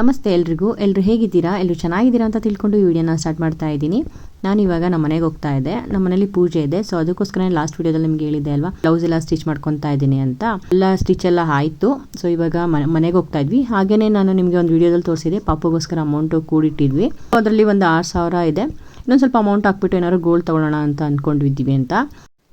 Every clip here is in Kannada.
ನಮಸ್ತೆ ಎಲ್ರಿಗೂ. ಎಲ್ಲರೂ ಹೇಗಿದ್ದೀರಾ? ಎಲ್ಲರೂ ಚೆನ್ನಾಗಿದ್ದೀರಾ ಅಂತ ತಿಳ್ಕೊಂಡು ಈ ವಿಡಿಯೋನ ಸ್ಟಾರ್ಟ್ ಮಾಡ್ತಾ ಇದ್ದೀನಿ. ನಾನು ಇವಾಗ ನಮ್ಮ ಮನೆಗೆ ಹೋಗ್ತಾ ಇದ್ದೆ. ನಮ್ಮ ಮನೇಲಿ ಪೂಜೆ ಇದೆ. ಸೊ ಅದಕ್ಕೋಸ್ಕರ ಲಾಸ್ಟ್ ವಿಡಿಯೋದಲ್ಲಿ ನಿಮ್ಗೆ ಹೇಳಿದ್ದೆ ಅಲ್ವಾ? ಬ್ಲೌಸ್ ಎಲ್ಲ ಸ್ಟಿಚ್ ಮಾಡ್ಕೊತಾ ಇದ್ದೀನಿ ಅಂತ. ಎಲ್ಲ ಸ್ಟಿಚ್ ಎಲ್ಲ ಆಯಿತು. ಸೊ ಇವಾಗ ಮನೆಗೆ ಹೋಗ್ತಾ ಇದ್ವಿ. ಹಾಗೇನೆ ನಾನು ನಿಮಗೆ ಒಂದು ವಿಡಿಯೋದಲ್ಲಿ ತೋರಿಸಿದೆ ಪಾಪಗೋಸ್ಕರ ಅಮೌಂಟು ಕೂಡಿಟ್ಟಿದ್ವಿ. ಅದರಲ್ಲಿ ಒಂದು ಆರು ಸಾವಿರ ಇದೆ. ಇನ್ನೊಂದು ಸ್ವಲ್ಪ ಅಮೌಂಟ್ ಹಾಕ್ಬಿಟ್ಟು ಏನಾದ್ರು ಗೋಲ್ಡ್ ತೊಗೊಳ್ಳೋಣ ಅಂತ ಅಂದ್ಕೊಂಡಿದ್ದೀವಿ ಅಂತ.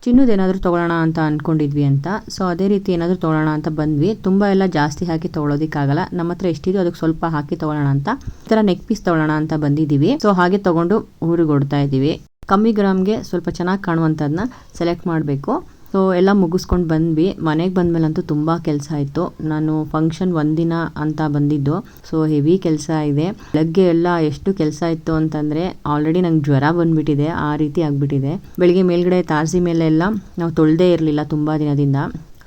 ಚಿನ್ನದ ಏನಾದರೂ ತೊಗೊಳ್ಳೋಣ ಅಂತ ಅಂದ್ಕೊಂಡಿದ್ವಿ ಅಂತ. ಸೊ ಅದೇ ರೀತಿ ಏನಾದರೂ ತೊಗೊಳ್ಳೋಣ ಅಂತ ಬಂದ್ವಿ. ತುಂಬ ಎಲ್ಲ ಜಾಸ್ತಿ ಹಾಕಿ ತೊಗೊಳೋದಕ್ಕಾಗಲ್ಲ ನಮ್ಮ ಹತ್ರ ಎಷ್ಟಿದೆಯೋ ಅದಕ್ಕೆ ಸ್ವಲ್ಪ ಹಾಕಿ ತೊಗೊಳ್ಳೋಣ ಅಂತ. ಈ ಥರ ನೆಕ್ ಪೀಸ್ ತೊಗೊಳ್ಳೋಣ ಅಂತ ಬಂದಿದ್ದೀವಿ. ಸೊ ಹಾಗೆ ತೊಗೊಂಡು ಊರಿಗೆ ಇದ್ದೀವಿ. ಕಮ್ಮಿ ಗ್ರಾಮ್ಗೆ ಸ್ವಲ್ಪ ಚೆನ್ನಾಗಿ ಕಾಣುವಂಥದ್ದನ್ನ ಸೆಲೆಕ್ಟ್ ಮಾಡಬೇಕು. ಸೊ, ಎಲ್ಲ ಮುಗಿಸ್ಕೊಂಡು ಬಂದ್ವಿ. ಮನೆಗೆ ಬಂದಮೇಲಂತೂ ತುಂಬ ಕೆಲಸ ಆಯಿತು ನಾನು ಫಂಕ್ಷನ್ ಒಂದಿನ ಅಂತ ಬಂದಿದ್ದು. ಸೊ ಹೆವಿ ಕೆಲಸ ಇದೆ. ಬೆಳಗ್ಗೆ ಎಲ್ಲ ಎಷ್ಟು ಕೆಲಸ ಇತ್ತು ಅಂತಂದರೆ ಆಲ್ರೆಡಿ ನಂಗೆ ಜ್ವರ ಬಂದ್ಬಿಟ್ಟಿದೆ. ಆ ರೀತಿ ಆಗಿಬಿಟ್ಟಿದೆ. ಬೆಳಗ್ಗೆ ಮೇಲ್ಗಡೆ ತಾರಸಿ ಮೇಲೆ ಎಲ್ಲ ನಾವು ತೊಳೆದೇ ಇರಲಿಲ್ಲ ತುಂಬ ದಿನದಿಂದ.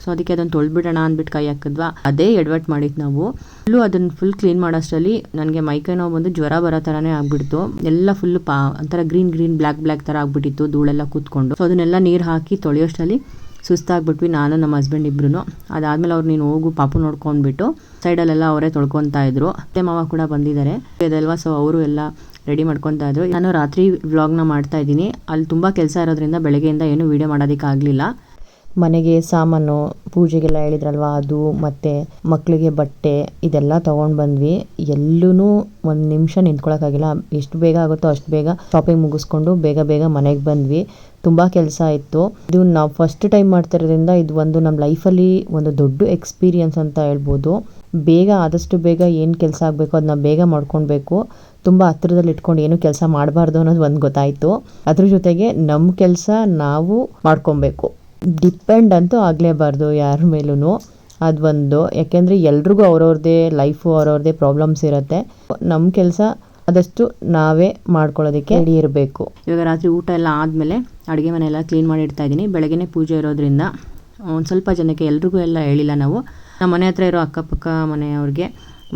ಸೊ ಅದಕ್ಕೆ ಅದನ್ನು ತೊಳ್ಬಿಡೋಣ ಅಂದ್ಬಿಟ್ಟು ಕೈ ಹಾಕಿದ್ವಾ? ಅದೇ ಎಡವಟ್ ಮಾಡಿದ್ದು ನಾವು. ಫುಲ್ಲು ಅದನ್ನು ಫುಲ್ ಕ್ಲೀನ್ ಮಾಡೋಷ್ಟರಲ್ಲಿ ನನಗೆ ಮೈಕೈ ನೋವು ಬಂದು ಜ್ವರ ಬರೋ ಥರನೇ ಆಗಿಬಿಡ್ತು. ಎಲ್ಲ ಫುಲ್ ಪಾ ಒಂಥರ ಗ್ರೀನ್ ಗ್ರೀನ್ ಬ್ಲ್ಯಾಕ್ ಬ್ಲ್ಯಾಕ್ ಥರ ಆಗ್ಬಿಟ್ಟಿತ್ತು ಧೂಳೆಲ್ಲ ಕೂತ್ಕೊಂಡು. ಸೊ ಅದನ್ನೆಲ್ಲ ನೀರು ಹಾಕಿ ತೊಳೆಯೋಷ್ಟರಲ್ಲಿ ಸುಸ್ತಾಗ್ಬಿಟ್ವಿ ನಾನು, ನಮ್ಮ ಹಸ್ಬೆಂಡ್ ಇಬ್ರು ಅದಾದಮೇಲೆ ಅವ್ರು ನೀನು ಹೋಗು, ಪಾಪು ನೋಡ್ಕೊಂಡ್ಬಿಟ್ಟು ಸೈಡಲ್ಲೆಲ್ಲ ಅವರೇ ತೊಳ್ಕೊತಾ ಇದ್ರು. ಅತ್ತೆ, ಮಾವ ಕೂಡ ಬಂದಿದ್ದಾರೆ. ಇದೆಲ್ವಾ? ಸೊ ಅವರು ಎಲ್ಲ ರೆಡಿ ಮಾಡ್ಕೊತಾ ಇದ್ರು. ನಾನು ರಾತ್ರಿ ವ್ಲಾಗ್ನ ಮಾಡ್ತಾ ಇದ್ದೀನಿ. ಅಲ್ಲಿ ತುಂಬ ಕೆಲಸ ಇರೋದ್ರಿಂದ ಬೆಳಗ್ಗೆಯಿಂದ ಏನು ವೀಡಿಯೋ ಮಾಡೋದಕ್ಕಾಗಲಿಲ್ಲ. ಮನೆಗೆ ಸಾಮಾನು ಪೂಜೆಗೆಲ್ಲ ಹೇಳಿದ್ರಲ್ವ, ಅದು ಮತ್ತು ಮಕ್ಕಳಿಗೆ ಬಟ್ಟೆ ಇದೆಲ್ಲ ತಗೊಂಡ್ ಬಂದ್ವಿ. ಎಲ್ಲೂ ಒಂದು ನಿಮಿಷ ನಿಂತ್ಕೊಳ್ಳೋಕ್ಕಾಗಿಲ್ಲ ಎಷ್ಟು ಬೇಗ ಆಗುತ್ತೋ ಅಷ್ಟು ಬೇಗ ಶಾಪಿಂಗ್ ಮುಗಿಸ್ಕೊಂಡು ಬೇಗ ಬೇಗ ಮನೆಗೆ ಬಂದ್ವಿ. ತುಂಬ ಕೆಲಸ ಇತ್ತು ಇದು ನಾವು ಫಸ್ಟ್ ಟೈಮ್ ಮಾಡ್ತಿರೋದ್ರಿಂದ ಇದು ಒಂದು ನಮ್ಮ ಲೈಫಲ್ಲಿ ಒಂದು ದೊಡ್ಡ ಎಕ್ಸ್ಪೀರಿಯನ್ಸ್ ಅಂತ ಹೇಳ್ಬೋದು. ಬೇಗ ಆದಷ್ಟು ಬೇಗ ಏನು ಕೆಲಸ ಆಗಬೇಕು ಅದನ್ನ ಬೇಗ ಮಾಡ್ಕೊಳ್ಬೇಕು ತುಂಬ ಹತ್ರದಲ್ಲಿ ಇಟ್ಕೊಂಡು ಏನು ಕೆಲಸ ಮಾಡಬಾರ್ದು ಅನ್ನೋದು ಒಂದು ಗೊತ್ತಾಯಿತು. ಅದ್ರ ಜೊತೆಗೆ ನಮ್ಮ ಕೆಲಸ ನಾವು ಮಾಡ್ಕೊಬೇಕು ಡಿಪೆಂಡ್ ಅಂತೂ ಆಗಲೇಬಾರ್ದು ಯಾರ ಮೇಲೂ ಅದೊಂದು ಯಾಕೆಂದರೆ ಎಲ್ರಿಗೂ ಅವ್ರವ್ರದ್ದೇ ಲೈಫು ಅವ್ರವ್ರದ್ದೇ ಪ್ರಾಬ್ಲಮ್ಸ್ ಇರುತ್ತೆ. ನಮ್ಮ ಕೆಲಸ ಆದಷ್ಟು ನಾವೇ ಮಾಡ್ಕೊಳ್ಳೋದಕ್ಕೆ ರೆಡಿ ಇರಬೇಕು. ಇವಾಗ ರಾತ್ರಿ ಊಟ ಎಲ್ಲ ಆದಮೇಲೆ ಅಡುಗೆ ಮನೆ ಕ್ಲೀನ್ ಮಾಡಿ ಇಡ್ತಾ ಇದ್ದೀನಿ. ಬೆಳಗ್ಗೆನೇ ಪೂಜೆ ಇರೋದ್ರಿಂದ ಒಂದು ಸ್ವಲ್ಪ ಜನಕ್ಕೆ ಎಲ್ರಿಗೂ ಎಲ್ಲ ಹೇಳಿಲ್ಲ ನಾವು. ನಮ್ಮ ಮನೆ ಹತ್ರ ಇರೋ ಅಕ್ಕಪಕ್ಕ ಮನೆಯವ್ರಿಗೆ,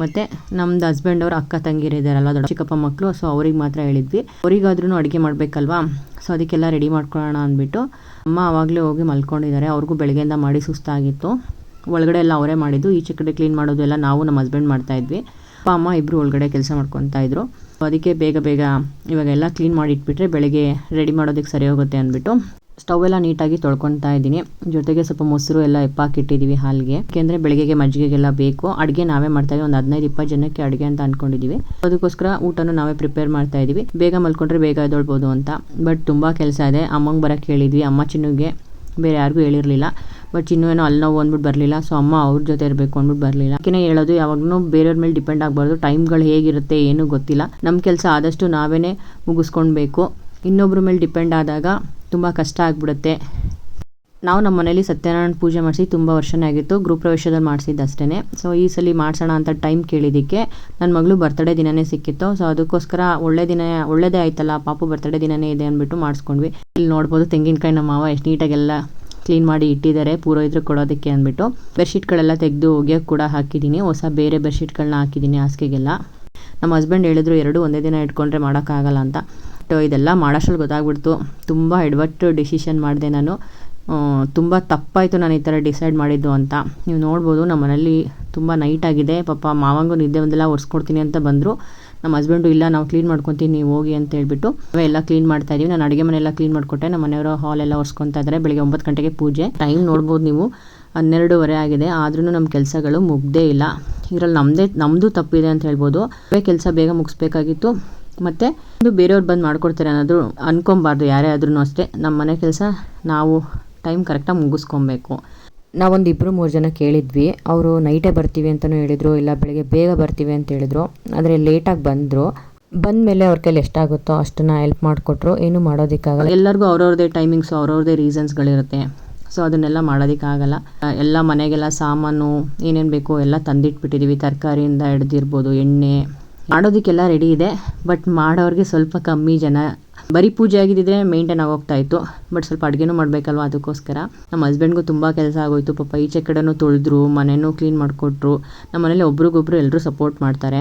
ಮತ್ತು ನಮ್ಮದು ಹಸ್ಬೆಂಡ್ ಅವ್ರ ಅಕ್ಕ ತಂಗಿರಿದಾರಲ್ಲ ದೊಡ್ಡ ಚಿಕ್ಕಪ್ಪ ಮಕ್ಕಳು ಸೊ ಅವ್ರಿಗೆ ಮಾತ್ರ ಹೇಳಿದ್ವಿ. ಅವರಿಗಾದ್ರೂ ಅಡುಗೆ ಮಾಡಬೇಕಲ್ವಾ? ಸೊ ಅದಕ್ಕೆಲ್ಲ ರೆಡಿ ಮಾಡ್ಕೊಳ್ಳೋಣ ಅಂದ್ಬಿಟ್ಟು ಅಮ್ಮ ಆವಾಗಲೇ ಹೋಗಿ ಮಲ್ಕೊಂಡಿದ್ದಾರೆ. ಅವ್ರಿಗೂ ಬೆಳಗ್ಗೆಯಿಂದ ಮಾಡಿ ಸುಸ್ತಾಗಿತ್ತು. ಒಳಗಡೆ ಎಲ್ಲ ಅವರೇ ಮಾಡಿದ್ದು. ಈಚೆ ಕಡೆ ಕ್ಲೀನ್ ಮಾಡೋದು ಎಲ್ಲ ನಾವು ನಮ್ಮ ಹಸ್ಬೆಂಡ್ ಮಾಡ್ತಾಯಿದ್ವಿ ಅಪ್ಪ, ಅಮ್ಮ ಇಬ್ಬರು ಒಳಗಡೆ ಕೆಲಸ ಮಾಡ್ಕೊತಾ ಇದ್ರು. ಅದಕ್ಕೆ ಬೇಗ ಬೇಗ ಇವಾಗೆಲ್ಲ ಕ್ಲೀನ್ ಮಾಡಿ ಇಟ್ಬಿಟ್ರೆ ಬೆಳಗ್ಗೆ ರೆಡಿ ಮಾಡೋದಕ್ಕೆ ಸರಿ ಹೋಗುತ್ತೆ ಅಂದ್ಬಿಟ್ಟು ಸ್ಟವ್ ಎಲ್ಲ ನೀಟಾಗಿ ತೊಳ್ಕೊತಾ ಇದ್ದೀನಿ. ಜೊತೆಗೆ ಸ್ವಲ್ಪ ಮೊಸರು ಎಲ್ಲ ಎಪ್ಪಾಕಿಟ್ಟಿದ್ದೀವಿ ಹಾಲಿಗೆ. ಯಾಕೆಂದರೆ ಬೆಳಗ್ಗೆಗೆ ಮಜ್ಜಿಗೆಗೆಲ್ಲ ಬೇಕು. ಅಡುಗೆ ನಾವೇ ಮಾಡ್ತಾ ಒಂದು ಹದಿನೈದು, ಇಪ್ಪತ್ತು ಜನಕ್ಕೆ ಅಡುಗೆ ಅಂತ ಅಂದ್ಕೊಂಡಿದ್ದೀವಿ ಅದಕ್ಕೋಸ್ಕರ ಊಟನೂ ನಾವೇ ಪ್ರಿಪೇರ್ ಮಾಡ್ತಾ ಇದ್ದೀವಿ. ಬೇಗ ಮಲ್ಕೊಂಡ್ರೆ ಬೇಗ ಎದ್ದೊಳ್ಬೋದು ಅಂತ. ಬಟ್ ತುಂಬ ಕೆಲಸ ಇದೆ. ಅಮ್ಮಂಗೆ ಬರೋಕ್ಕೆ ಹೇಳಿದ್ವಿ. ಅಮ್ಮ ಚಿನ್ನುಗೆ ಬೇರೆ ಯಾರಿಗೂ ಹೇಳಿರಲಿಲ್ಲ. ಬಟ್ ಇನ್ನೂ ಏನೋ ಅಲ್ಲಿ ನೋವು ಅಂದ್ಬಿಟ್ಟು ಬರಲಿಲ್ಲ. ಸೊ ಅಮ್ಮ ಅವ್ರ ಜೊತೆ ಇರಬೇಕು ಅಂದ್ಬಿಟ್ಟು ಬರಲಿಲ್ಲ. ಯಾಕೆ ಹೇಳೋದು ಯಾವಾಗಲೂ ಬೇರೆಯವ್ರ ಮೇಲೆ ಡಿಪೆಂಡ್ ಆಗಬಾರ್ದು. ಟೈಮ್ಗಳು ಹೇಗಿರುತ್ತೆ, ಏನೂ ಗೊತ್ತಿಲ್ಲ. ನಮ್ಮ ಕೆಲಸ ಆದಷ್ಟು ನಾವೇ ಮುಗಿಸ್ಕೊಳ್ಬೇಕು. ಇನ್ನೊಬ್ಬರ ಮೇಲೆ ಡಿಪೆಂಡ್ ಆದಾಗ ತುಂಬ ಕಷ್ಟ ಆಗ್ಬಿಡುತ್ತೆ. ನಾವು ನಮ್ಮ ಮನೇಲಿ ಸತ್ಯನಾರಾಯಣ ಪೂಜೆ ಮಾಡಿಸಿ ತುಂಬ ವರ್ಷನೇ ಆಗಿತ್ತು. ಗ್ರೂಪ್ ಪ್ರವೇಶದಲ್ಲಿ ಮಾಡಿಸಿದ್ದು ಅಷ್ಟೇ ಸೊ ಈ ಸಲ ಮಾಡಿಸೋಣ ಅಂತ ಟೈಮ್ ಕೇಳಿದ್ದಕ್ಕೆ ನನ್ನ ಮಗಳು ಬರ್ತಡೇ ದಿನನೇ ಸಿಕ್ಕಿತ್ತು. ಸೊ ಅದಕ್ಕೋಸ್ಕರ ಒಳ್ಳೆ ದಿನ, ಒಳ್ಳೇದೇ ಆಯ್ತಲ್ಲ, ಪಾಪು ಬರ್ತಡೇ ದಿನನೇ ಇದೆ ಅಂದ್ಬಿಟ್ಟು ಮಾಡಿಸ್ಕೊಂಡ್ವಿ. ಇಲ್ಲಿ ನೋಡ್ಬೋದು ತೆಂಗಿನಕಾಯಿ ನಮ್ಮ ಮಾವ ಎಷ್ಟು ನೀಟಾಗೆಲ್ಲ ಕ್ಲೀನ್ ಮಾಡಿ ಇಟ್ಟಿದ್ದಾರೆ ಪೂರೋಹಿದ್ರು ಕೊಡೋದಕ್ಕೆ ಅಂದ್ಬಿಟ್ಟು. ಬೆಡ್ಶೀಟ್ಗಳೆಲ್ಲ ತೆಗೆದು ಒಗೆಯೋಕ್ಕೆ ಕೂಡ ಹಾಕಿದ್ದೀನಿ. ಹೊಸ ಬೇರೆ ಬೆಡ್ಶೀಟ್ಗಳನ್ನ ಹಾಕಿದ್ದೀನಿ ಹಾಸಿಗೆಗೆಲ್ಲ. ನಮ್ಮ ಹಸ್ಬೆಂಡ್ ಹೇಳಿದ್ರು, ಎರಡು ಒಂದೇ ದಿನ ಇಟ್ಕೊಂಡ್ರೆ ಮಾಡೋಕ್ಕಾಗಲ್ಲ ಅಂತ. ಬಟ್ ಇದೆಲ್ಲ ಮಾಡೋಷ್ಟ್ರಲ್ಲಿ ಗೊತ್ತಾಗ್ಬಿಡ್ತು. ತುಂಬ ಎಡವಟ್ಟು ಡಿಸಿಷನ್ ಮಾಡಿದೆ ನಾನು. ತುಂಬ ತಪ್ಪಾಯಿತು ನಾನು ಈ ಥರ ಡಿಸೈಡ್ ಮಾಡಿದ್ದು ಅಂತ. ನೀವು ನೋಡ್ಬೋದು, ನಮ್ಮ ಮನೇಲಿ ತುಂಬ ನೈಟ್ ಆಗಿದೆ. ಪಾಪ ಮಾವಂಗೂ ನಿದ್ದೆ ಒಂದೆಲ್ಲ ಒರೆಸ್ಕೊಡ್ತೀನಿ ಅಂತ ಬಂದರು. ನಮ್ಮ ಹಸ್ಬೆಂಡು ಇಲ್ಲ, ನಾವು ಕ್ಲೀನ್ ಮಾಡ್ಕೊತೀನಿ ನೀವು ಹೋಗಿ ಅಂತ ಹೇಳ್ಬಿಟ್ಟು ಎಲ್ಲ ಕ್ಲೀನ್ ಮಾಡ್ತಾ ಇದೀವಿ ನಾನು ಅಡುಗೆ ಮನೆಯೆಲ್ಲ ಕ್ಲೀನ್ ಮಾಡಿಕೊಟ್ಟೆ. ನಮ್ಮ ಮನೆಯವರು ಹಾಲೆಲ್ಲ ಒರೆಸ್ಕೊತಾ ಇದ್ದಾರೆ. ಬೆಳಿಗ್ಗೆ ಒಂಬತ್ತು ಗಂಟೆಗೆ ಪೂಜೆ. ಟೈಮ್ ನೋಡ್ಬೋದು ನೀವು. ಹನ್ನೆರಡೂವರೆ ಆಗಿದೆ. ಆದ್ರೂ ನಮ್ಮ ಕೆಲಸಗಳು ಮುಗ್ದೇ ಇಲ್ಲ. ಇದರಲ್ಲಿ ನಮ್ಮದೇ ನಮ್ಮದು ತಪ್ಪಿದೆ ಅಂತ ಹೇಳ್ಬೋದು. ಕೆಲಸ ಬೇಗ ಮುಗಿಸ್ಬೇಕಾಗಿತ್ತು. ಮತ್ತು ಇದು ಬೇರೆಯವ್ರು ಬಂದು ಮಾಡ್ಕೊಡ್ತಾರೆ ಅನ್ನೋದು ಅನ್ಕೊಬಾರ್ದು ಯಾರೇ ಆದ್ರೂ ಅಷ್ಟೇ. ನಮ್ಮ ಮನೆ ಕೆಲಸ ನಾವು ಟೈಮ್ ಕರೆಕ್ಟಾಗಿ ಮುಗಿಸ್ಕೊಬೇಕು ನಾವೊಂದು ಇಬ್ಬರು ಮೂರು ಜನ ಕೇಳಿದ್ವಿ. ಅವರು ನೈಟೇ ಬರ್ತೀವಿ ಅಂತಲೂ ಹೇಳಿದರು. ಇಲ್ಲ, ಬೆಳಗ್ಗೆ ಬೇಗ ಬರ್ತೀವಿ ಅಂತ ಹೇಳಿದರು. ಆದರೆ ಲೇಟಾಗಿ ಬಂದರು. ಬಂದ ಮೇಲೆ ಅವ್ರ ಕೈಲಿ ಎಷ್ಟಾಗುತ್ತೋ ಅಷ್ಟನ್ನು ಹೆಲ್ಪ್ ಮಾಡಿಕೊಟ್ರು. ಏನೂ ಮಾಡೋದಕ್ಕಾಗಲ್ಲ. ಎಲ್ಲರಿಗೂ ಅವ್ರವ್ರದೇ ಟೈಮಿಂಗ್ಸು ಅವ್ರವ್ರದ್ದೇ ರೀಸನ್ಸ್ಗಳಿರುತ್ತೆ ಸೊ ಅದನ್ನೆಲ್ಲ ಮಾಡೋದಕ್ಕಾಗಲ್ಲ. ಎಲ್ಲ ಮನೆಗೆಲ್ಲ ಸಾಮಾನು ಏನೇನು ಬೇಕೋ ಎಲ್ಲ ತಂದಿಟ್ಬಿಟ್ಟಿದ್ದೀವಿ ತರಕಾರಿಯಿಂದ ಹಿಡ್ದಿರ್ಬೋದು ಎಣ್ಣೆ. ಮಾಡೋದಕ್ಕೆಲ್ಲ ರೆಡಿ ಇದೆ. ಬಟ್ ಮಾಡೋರಿಗೆ ಸ್ವಲ್ಪ ಕಮ್ಮಿ ಜನ. ಬರೀ ಪೂಜೆ ಆಗಿದ್ದಿದ್ರೆ ಮೇಂಟೈನ್ ಆಗೋಗ್ತಾ ಇತ್ತು. ಬಟ್ ಸ್ವಲ್ಪ ಅಡುಗೆನೂ ಮಾಡಬೇಕಲ್ವ ಅದಕ್ಕೋಸ್ಕರ. ನಮ್ಮ ಹಸ್ಬೆಂಡ್ಗೂ ತುಂಬ ಕೆಲಸ ಆಗೋಯ್ತು. ಪಾಪ ಈಚೆ ಕಡೆನೂ ತೊಳೆದ್ರು ಮನೆಯೂ ಕ್ಲೀನ್ ಮಾಡಿಕೊಟ್ರು. ನಮ್ಮ ಮನೇಲಿ ಒಬ್ರಿಗೊಬ್ರು ಎಲ್ಲರೂ ಸಪೋರ್ಟ್ ಮಾಡ್ತಾರೆ.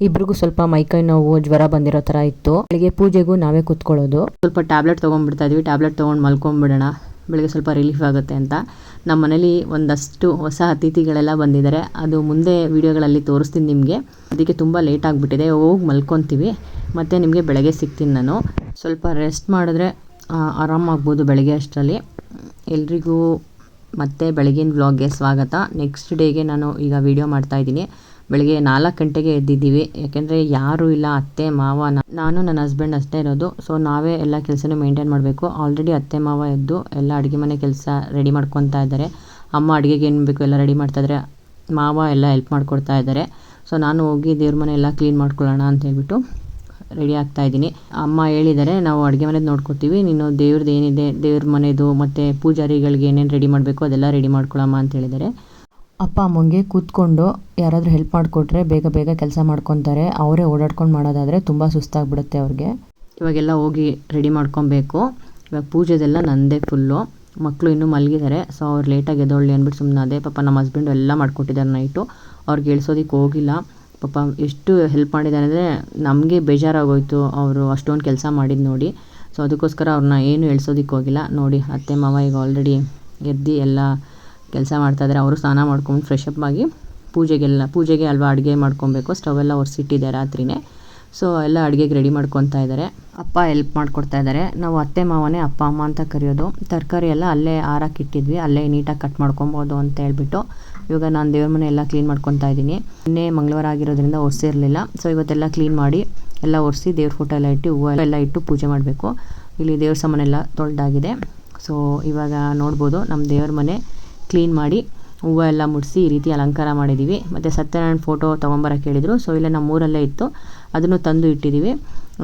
ಇಬ್ರಿಗೂ ಸ್ವಲ್ಪ ಮೈಕೈ ನೋವು ಜ್ವರ ಬಂದಿರೋ ಥರ ಇತ್ತು. ಬೆಳಿಗ್ಗೆ ಪೂಜೆಗೂ ನಾವೇ ಕೂತ್ಕೊಳ್ಳೋದು. ಸ್ವಲ್ಪ ಟ್ಯಾಬ್ಲೆಟ್ ತೊಗೊಂಡ್ಬಿಡ್ತಾ ಇದ್ವಿ. ಟ್ಯಾಬ್ಲೆಟ್ ತೊಗೊಂಡು ಮಲ್ಕೊಂಬಿಡೋಣ. ಬೆಳಗ್ಗೆ ಸ್ವಲ್ಪ ರಿಲೀಫ್ ಆಗುತ್ತೆ ಅಂತ. ನಮ್ಮ ಮನೇಲಿ ಒಂದಷ್ಟು ಹೊಸ ಅತಿಥಿಗಳೆಲ್ಲ ಬಂದಿದ್ದಾರೆ. ಅದು ಮುಂದೆ ವೀಡಿಯೋಗಳಲ್ಲಿ ತೋರಿಸ್ತೀನಿ ನಿಮಗೆ. ಅದಕ್ಕೆ ತುಂಬ ಲೇಟ್ ಆಗಿಬಿಟ್ಟಿದೆ. ಹೋಗಿ ಮಲ್ಕೊತೀವಿ. ಮತ್ತು ನಿಮಗೆ ಬೆಳಗ್ಗೆ ಸಿಗ್ತೀನಿ ನಾನು. ಸ್ವಲ್ಪ ರೆಸ್ಟ್ ಮಾಡಿದ್ರೆ ಆರಾಮಾಗ್ಬೋದು ಬೆಳಗ್ಗೆ ಅಷ್ಟರಲ್ಲಿ. ಎಲ್ರಿಗೂ ಮತ್ತೆ ಬೆಳಗಿನ ವ್ಲಾಗ್ಗೆ ಸ್ವಾಗತ. ನೆಕ್ಸ್ಟ್ ಡೇಗೆ ನಾನು ಈಗ ವೀಡಿಯೋ ಮಾಡ್ತಾ ಇದ್ದೀನಿ. ಬೆಳಗ್ಗೆ ನಾಲ್ಕು ಗಂಟೆಗೆ ಎದ್ದಿದ್ದೀವಿ. ಯಾಕೆಂದರೆ ಯಾರೂ ಇಲ್ಲ, ಅತ್ತೆ, ಮಾವ ನಾನು, ನನ್ನ ಹಸ್ಬೆಂಡ್ ಅಷ್ಟೇ ಇರೋದು. ಸೊ ನಾವೇ ಎಲ್ಲ ಕೆಲಸನೂ ಮೇಂಟೈನ್ ಮಾಡಬೇಕು. ಆಲ್ರೆಡಿ ಅತ್ತೆ, ಮಾವ ಎದ್ದು ಎಲ್ಲ ಅಡುಗೆ ಮನೆ ಕೆಲಸ ರೆಡಿ ಮಾಡ್ಕೊತಾ ಇದ್ದಾರೆ. ಅಮ್ಮ ಅಡುಗೆಗೆ ಏನು ಬೇಕು ಎಲ್ಲ ರೆಡಿ ಮಾಡ್ತಾ ಇದ್ದಾರೆ. ಮಾವ ಎಲ್ಲ ಹೆಲ್ಪ್ ಮಾಡಿಕೊಡ್ತಾ ಇದ್ದಾರೆ. ಸೊ ನಾನು ಹೋಗಿ ದೇವ್ರ ಮನೆ ಎಲ್ಲ ಕ್ಲೀನ್ ಮಾಡ್ಕೊಳ್ಳೋಣ ಅಂತ ಹೇಳ್ಬಿಟ್ಟು ರೆಡಿ ಆಗ್ತಾ ಇದ್ದೀನಿ. ಅಮ್ಮ ಹೇಳಿದ್ದಾರೆ, ನಾವು ಅಡುಗೆ ಮನೇದು ನೋಡ್ಕೊತೀವಿ. ನೀನು ದೇವ್ರದ್ದು ಏನಿದೆ, ದೇವ್ರ ಮನೆಯದು ಮತ್ತು ಪೂಜಾರಿಗಳಿಗೆ ಏನೇನು ರೆಡಿ ಮಾಡಬೇಕು ಅದೆಲ್ಲ ರೆಡಿ ಮಾಡ್ಕೊಳಮ್ಮ ಅಂತ ಹೇಳಿದ್ದಾರೆ. ಅಪ್ಪ ಅಮ್ಮಂಗೆ ಕೂತ್ಕೊಂಡು ಯಾರಾದರೂ ಹೆಲ್ಪ್ ಮಾಡಿಕೊಟ್ರೆ ಬೇಗ ಬೇಗ ಕೆಲಸ ಮಾಡ್ಕೊತಾರೆ. ಅವರೇ ಓಡಾಡ್ಕೊಂಡು ಮಾಡೋದಾದರೆ ತುಂಬ ಸುಸ್ತಾಗ್ಬಿಡುತ್ತೆ ಅವ್ರಿಗೆ. ಇವಾಗೆಲ್ಲ ಹೋಗಿ ರೆಡಿ ಮಾಡ್ಕೊಬೇಕು. ಇವಾಗ ಪೂಜೆದೆಲ್ಲ ನಂದೇ ಫುಲ್ಲು ಮಕ್ಕಳು ಇನ್ನೂ ಮಲಗಿದ್ದಾರೆ ಸೊ ಅವ್ರು ಲೇಟಾಗಿ ಎದ್ದೊಳ್ಳಿ ಅಂದ್ಬಿಟ್ಟು ಸುಮ್ಮನೆ ಅದೇ ಪಾಪ ನಮ್ಮ ಹಸ್ಬೆಂಡು ಎಲ್ಲ ಮಾಡ್ಕೊಟ್ಟಿದ್ದಾರೆ ನೈಟು ಅವ್ರಿಗೆ ಇಳಿಸೋದಕ್ಕೆ ಹೋಗಿಲ್ಲ. ಪಾಪ ಎಷ್ಟು ಹೆಲ್ಪ್ ಮಾಡಿದ್ದಾರೆ ಅಂದರೆ ನಮಗೆ ಬೇಜಾರಾಗೋಯ್ತು. ಅವರು ಅಷ್ಟೊಂದು ಕೆಲಸ ಮಾಡಿದ್ದು ನೋಡಿ. ಸೊ ಅದಕ್ಕೋಸ್ಕರ ಅವ್ರನ್ನ ಏನು ಇಳಿಸೋದಕ್ಕೆ ಹೋಗಿಲ್ಲ. ನೋಡಿ, ಅತ್ತೆ, ಮಾವ ಈಗ ಆಲ್ರೆಡಿ ಎದ್ದು ಎಲ್ಲ ಕೆಲಸ ಮಾಡ್ತಾಯಿದ್ದಾರೆ ಅವರು ಸ್ನಾನ ಮಾಡ್ಕೊಂಡು ಫ್ರೆಶ್ ಅಪ್ ಆಗಿ ಪೂಜೆಗೆಲ್ಲ, ಪೂಜೆಗೆ ಅಲ್ವಾ ಅಡುಗೆ ಮಾಡ್ಕೊಬೇಕು. ಸ್ಟವ್ ಎಲ್ಲ ಒರೆಸಿಟ್ಟಿದೆ ರಾತ್ರಿನೇ. ಸೊ ಎಲ್ಲ ಅಡುಗೆಗೆ ರೆಡಿ ಮಾಡ್ಕೊತಾ ಇದ್ದಾರೆ. ಅಪ್ಪ ಹೆಲ್ಪ್ ಮಾಡ್ಕೊಡ್ತಾ ಇದ್ದಾರೆ. ನಾವು ಅತ್ತೆ ಮಾವನೇ ಅಪ್ಪ ಅಮ್ಮ ಅಂತ ಕರೆಯೋದು. ತರಕಾರಿ ಎಲ್ಲ ಅಲ್ಲೇ ಆರಕ್ಕಿಟ್ಟಿದ್ವಿ ಅಲ್ಲೇ ನೀಟಾಗಿ ಕಟ್ ಮಾಡ್ಕೊಬೋದು ಅಂತ ಹೇಳ್ಬಿಟ್ಟು ಇವಾಗ ನಾನು ದೇವ್ರ ಮನೆ ಎಲ್ಲ ಕ್ಲೀನ್ ಮಾಡ್ಕೊತಾ ಇದ್ದೀನಿ. ನಿನ್ನೆ ಮಂಗಳವಾರ ಆಗಿರೋದ್ರಿಂದ ಒರೆಸಿರಲಿಲ್ಲ. ಸೊ ಇವತ್ತೆಲ್ಲ ಕ್ಲೀನ್ ಮಾಡಿ ಎಲ್ಲ ಒರೆಸಿ ದೇವ್ರ ಫೋಟೋ ಎಲ್ಲ ಇಟ್ಟು, ಹೂವು ಎಲ್ಲ ಇಟ್ಟು ಪೂಜೆ ಮಾಡಬೇಕು. ಇಲ್ಲಿ ದೇವ್ರ ಸಾಮಾನೆಲ್ಲ ತೊಳೆದಾಗಿದೆ. ಸೊ ಇವಾಗ ನೋಡ್ಬೋದು ನಮ್ಮ ದೇವ್ರ ಮನೆ. ಕ್ಲೀನ್ ಮಾಡಿ, ಹೂವು ಎಲ್ಲ ಮುಡಿಸಿ ಈ ರೀತಿ ಅಲಂಕಾರ ಮಾಡಿದ್ದೀವಿ ಮತ್ತು ಸತ್ಯನಾರಾಯಣ ಫೋಟೋ ತೊಗೊಂಬರಕ್ಕೆ ಹೇಳಿದರು ಸೊ ಇಲ್ಲೇ ನಮ್ಮ ಊರಲ್ಲೇ ಇತ್ತು. ಅದನ್ನು ತಂದು ಇಟ್ಟಿದ್ದೀವಿ